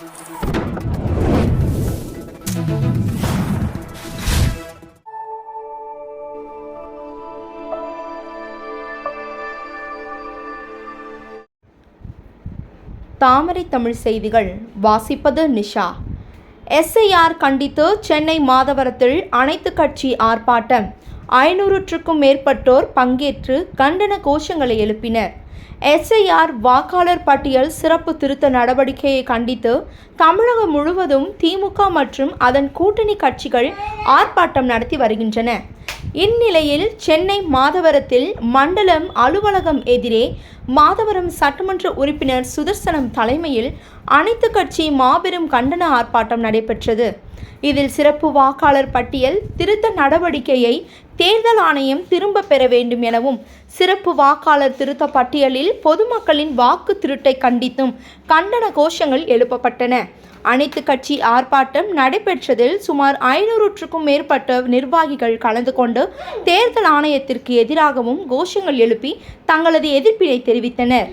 தாமரை தமிழ் செய்திகள். வாசிப்பது நிஷா. எஸ்ஐஆர் கண்டித்து சென்னை மாதவரத்தில் அனைத்து கட்சி ஆர்ப்பாட்டம். ஐநூறுற்றுக்கும் மேற்பட்டோர் பங்கேற்று கண்டன கோஷங்களை எழுப்பினர். எஸ்ஐஆர் வாக்காளர் பட்டியல் சிறப்பு திருத்த நடவடிக்கையை கண்டித்து தமிழகம் முழுவதும் திமுக மற்றும் அதன் கூட்டணி கட்சிகள் ஆர்ப்பாட்டம் நடத்தி வருகின்றன. இந்நிலையில் சென்னை மாதவரத்தில் மண்டலம் அலுவலகம் எதிரே மாதவரம் சட்டமன்ற உறுப்பினர் சுதர்சனம் தலைமையில் அனைத்து கட்சி மாபெரும் கண்டன ஆர்ப்பாட்டம் நடைபெற்றது. இதில் சிறப்பு வாக்காளர் பட்டியல் திருத்த நடவடிக்கையை தேர்தல் ஆணையம் திரும்ப பெற வேண்டும் எனவும் சிறப்பு வாக்காளர் திருத்த பட்டியலில் பொதுமக்களின் வாக்கு திருட்டை கண்டித்தும் கண்டன கோஷங்கள் எழுப்பப்பட்டன. அனைத்து கட்சி ஆர்ப்பாட்டம் நடைபெற்றதில் சுமார் ஐநூறுற்றுக்கும் மேற்பட்ட நிர்வாகிகள் கலந்து கொண்டு தேர்தல் ஆணையத்திற்கு எதிராகவும் கோஷங்கள் எழுப்பி தங்களது எதிர்ப்பினை தெரிவித்தனர்.